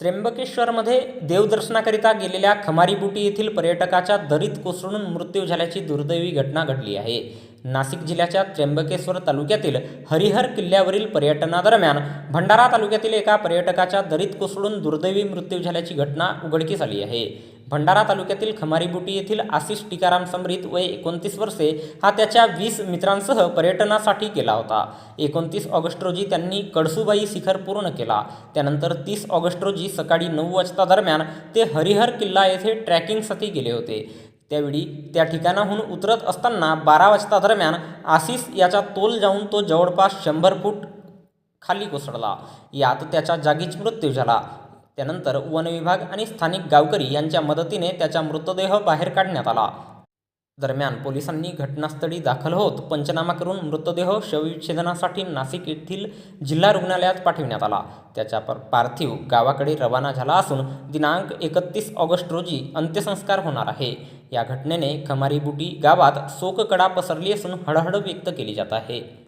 त्र्यंबकेश्वरमध्ये देवदर्शनाकरिता गेलेल्या खमारीबुटी येथील पर्यटकाच्या दरीत कोसळून मृत्यू झाल्याची दुर्दैवी घटना घडली आहे. नाशिक जिल्ह्याच्या त्र्यंबकेश्वर तालुक्यातील हरिहर किल्ल्यावरील पर्यटनादरम्यान भंडारा तालुक्यातील एका पर्यटकाच्या दरीत कोसळून दुर्दैवी मृत्यू झाल्याची घटना उघडकीस आली आहे. भंडारा तालुक्यातील खमारीबुटी येथील आशिष टिकाराम समरित वय एकोणतीस वर्षे हा त्याच्या वीस मित्रांसह पर्यटनासाठी गेला होता. एकोणतीस ऑगस्ट रोजी त्यांनी कडसुबाई शिखर पूर्ण केला. त्यानंतर तीस ऑगस्ट रोजी सकाळी नऊ वाजता दरम्यान ते हरिहर किल्ला येथे ट्रॅकिंगसाठी गेले होते. त्यावेळी त्या ठिकाणाहून उतरत असताना बारा वाजता दरम्यान आशिष याचा तोल जाऊन तो जवळपास शंभर फूट खाली कोसळला. यात त्याचा जागीच मृत्यू झाला. त्यानंतर वनविभाग आणि स्थानिक गावकरी यांच्या मदतीने त्याचा मृतदेह बाहेर काढण्यात आला. दरम्यान पोलिसांनी घटनास्थळी दाखल होत पंचनामा करून मृतदेह शवविच्छेदनासाठी नाशिक येथील जिल्हा रुग्णालयात पाठविण्यात आला. त्याचा पर पार्थिव गावाकडे रवाना झाला असून दिनांक एकतीस ऑगस्ट रोजी अंत्यसंस्कार होणार आहे. या घटनेने खमारीबुटी गावात शोककडा पसरली असून हळहळ व्यक्त केली जात आहे.